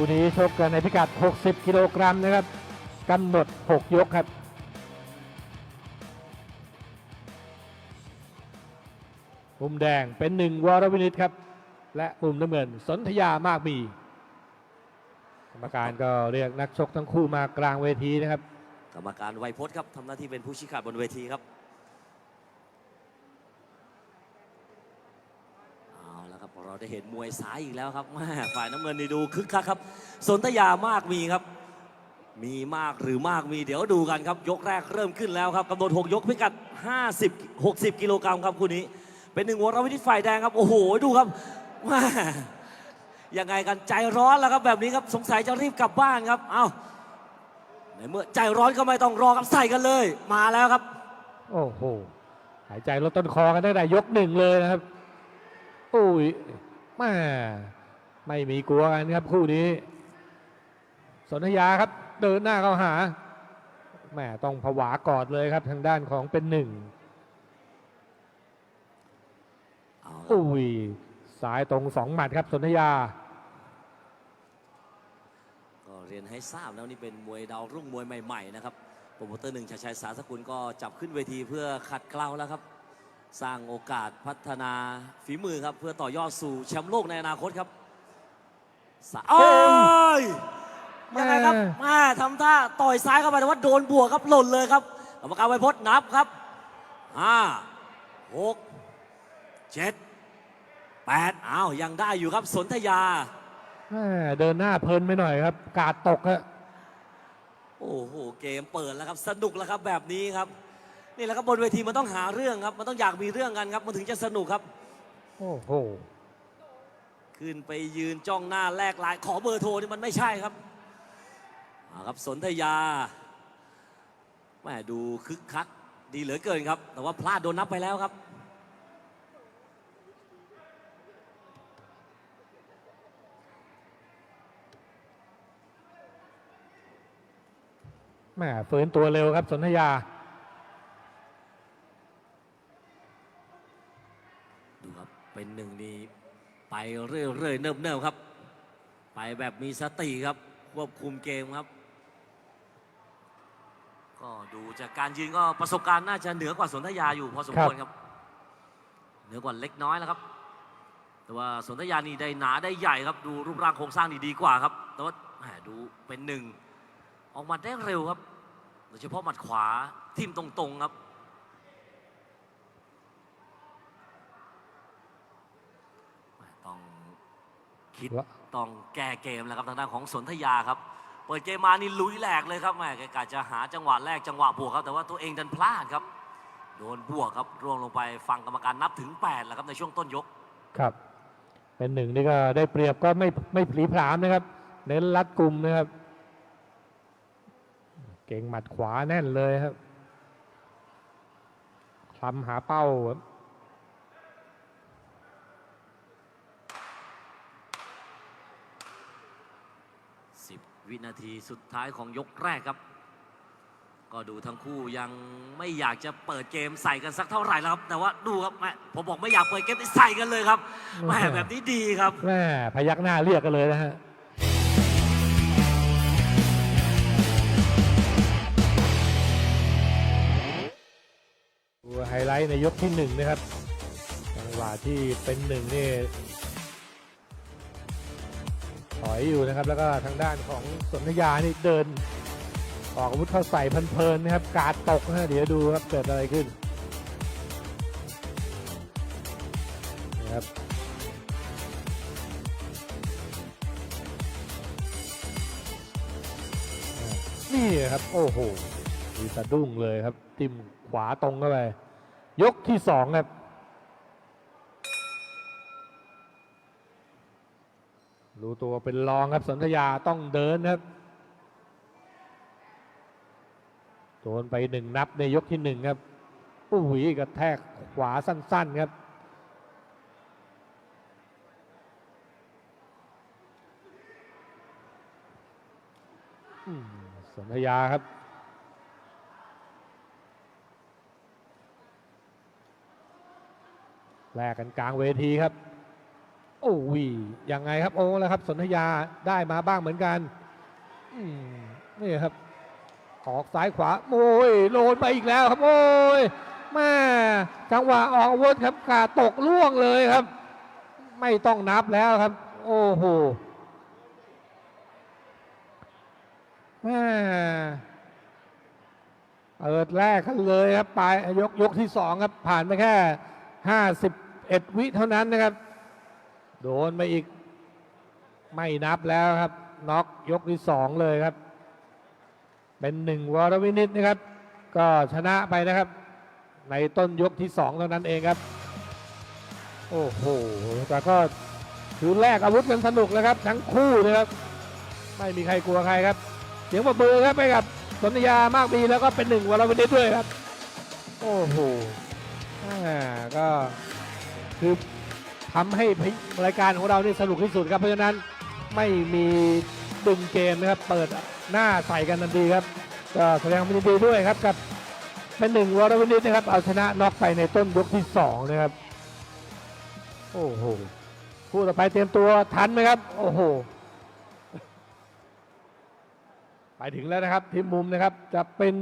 คู่นี้ชกกันในพิกัด 60 กิโลกรัมนะครับกำหนด 6 ยกครับมุมแดงเป็นหนึ่งวรวินิตครับ และมุมน้ำเงินสนธยามากมีกรรมการก็เรียกนักชกทั้งคู่มากลางเวทีนะครับ กรรมการไวยพจน์ครับทำหน้าที่เป็นผู้ชี้ขาดบนเวทีครับเอาแล้วครับเรา ได้เห็นมวยซ้ายอีกแล้วครับแม่ฝ่ายน้ำเงินนี่ดูคึกคักครับ สนธยามากมีครับ มีมากหรือมากมีเดี๋ยวดูกันครับ ยกแรกเริ่มขึ้นแล้วครับกำหนด6ยกพิกัด 50 60 กิโลกรัมครับคู่นี้ เป็นหนึ่งวรวินิตฝ่ายแดงครับ โอ้โห ดูครับแม่ยังไงกันใจร้อนแล้วครับแบบนี้ครับสงสัยจะรีบกลับบ้านครับ เอาในเมื่อใจร้อนก็ไม่ต้องรอครับใส่กันเลย มาแล้วครับ โอ้โหหายใจลดต้นคอกันตั้งแต่ยกหนึ่งเลยนะครับ อุ้ย แม่ไม่มีกลัวกันครับคู่นี้ สนธยาครับ เดินหน้าเข้าหาแม่ต้องผวากอดเลยครับทางด้านของเป็นหนึ่งเอาละอุ้ยสายตรงสองหมัดครับสนธยา ก็เรียนให้ทราบแล้วนี่เป็นมวยดาวรุ่งมวยใหม่ๆนะครับโปรโมเตอร์หนึ่งชัยชัยสาสกุลก็จับขึ้นเวทีเพื่อขัดเกลาแล้วครับ สร้างโอกาสพัฒนาฝีมือครับ เพื่อต่อยอดสู่แชมป์โลกในอนาคตครับสะโอ้ยยังไงครับแม่ทำท่าต่อยซ้ายเข้าไปแต่ว่าโดนบวกครับหล่นเลยครับกรรมการไวยพจน์นับครับห้าหกเจ็ดแปดอ้าวยังได้อยู่ครับสนธยาแม่เดินหน้าเพลินไปหน่อยครับ กาดตกฮะโอ้โห เกมเปิดแล้วครับ สนุกแล้วครับแบบนี้ครับ นี่แหละครับบนเวทีมันต้องหาเรื่องครับ มันต้องอยากมีเรื่องกันครับ มันถึงจะสนุกครับ โอ้โห ขึ้นไปยืนจ้องหน้าแลกไลาย ขอเบอร์โทรนี่มันไม่ใช่ครับเอาครับสนธยาแม่ดูคึกคัก ดีเหลือเกินครับ แต่ว่าพลาดโดนนับไปแล้วครับแม่ฝืนตัวเร็วครับสนธยา ดูครับ เป็นหนึ่งนี่ไปเรื่อยๆเนิบๆครับ ไปแบบมีสติครับควบคุมเกมครับ ก็ดูจากการยืนก็ประสบการณ์น่าจะเหนือกว่าสนธยาอยู่พอสมควรครับ เหนือกว่าเล็กน้อยแล้วครับ แต่ว่าสนธยานี่ได้หนาได้ใหญ่ครับ ดูรูปร่างโครงสร้างนี่ดีกว่าครับ แต่ว่าแหมดูเป็นหนึ่งออกหมัดได้เร็วครับโดยเฉพาะหมัดขวาทิ่มตรงๆครับ ต้อง คิดวะต้องแก้เกมแล้วครับทางด้านของสนธยาครับ เปิดเกมมานี่ลุยแหลกเลยครับแหม่แกกะจะหาจังหวะแรกจังหวะบวกครับแต่ว่าตัวเองดันพลาดครับ โดนบวกครับร่วงลงไปฟังกรรมการนับถึง8แล้วครับในช่วงต้นยกครับ เป็นหนึ่งนี่ก็ได้เปรียบก็ไม่ไม่ผลีผลามนะครับ เน้นรัดกลุ่มนะครับ เก่งหมัดขวาแน่นเลยครับคลำหาเป้าครับ วินาทีสุดท้ายของยกแรกครับ ก็ดูทั้งคู่ยังไม่อยากจะเปิดเกมใส่กันสักเท่าไหร่แล้วครับ แต่ว่าดูครับแม่ผมบอกไม่อยากเปิดเกมใส่กันเลยครับแม่แบบนี้ดีครับ แม่พยักหน้าเรียกกันเลยนะฮะดูไฮไลท์ในยกที่หนึ่งนะครับจังหวะที่เป็นหนึ่งนี่ ถอยอยู่นะครับ แล้วก็ทางด้านของสนธยานี่เดิน ออกอาวุธเข้าใส่เพลินๆนะครับ กาดตกนะฮะเดี๋ยวดูครับเกิดอะไรขึ้นนี่ครับนี่ครับ โอ้โหมีสะดุ้งเลยครับ ติมขวาตรงเข้าไปยกที่สองครับ รู้ตัวเป็นรองครับสนธยาต้องเดินครับโดนไปหนึ่งนับในยกที่หนึ่งครับอุ้ยกระแทกขวาสั้น ๆ ครับสนธยาครับแลกกันกลางเวทีครับ อ้โอ้ยยังไงครับโอ้แล้วครับ สนธยาได้มาบ้างเหมือนกันนี่ครับ ออกซ้ายขวาโอ้ยโลนไปอีกแล้วครับ โอ้ยแม่จังหวะออกวุธครับกาตกล่วงเลยครับ ไม่ต้องนับแล้วครับ โอ้โหแม่เปิดแรกกันเลยครับปลายยกยกที่สองครับ ผ่านไปแค่ห้าสิบเอ็ดวิเท่านั้นนะครับ โดนไปอีกไม่นับแล้วครับน็อกยกที่สองเลยครับ เป็นหนึ่งวรวินิตนะครับ ก็ชนะไปนะครับ ในต้นยกที่สองเท่านั้นเองครับ โอ้โหแต่ก็คือแลกอาวุธกันสนุกแล้วครับ ทั้งคู่นะครับ ไม่มีใครกลัวใครครับเสียงปรบมือครับไปกับสนธยามากมีแล้วก็เป็นหนึ่งวรวินิตด้วยครับ โอ้โหอ่าก็คือ ทำให้รายการของเรานี่สนุกที่สุดครับ เพราะฉะนั้นไม่มีดึงเกมนะครับ เปิดหน้าใส่กันทันทีครับก็แสดงความยินดีด้วยครับกับเป็นหนึ่งวรวินิตนะครับ เอาชนะน็อกไปในต้นยกที่สองนะครับ โอ้โหคู่ต่อไปเตรียมตัวทันไหมครับ โอ้โห ไปถึงแล้วนะครับ ทีมมุมนะครับจะเป็น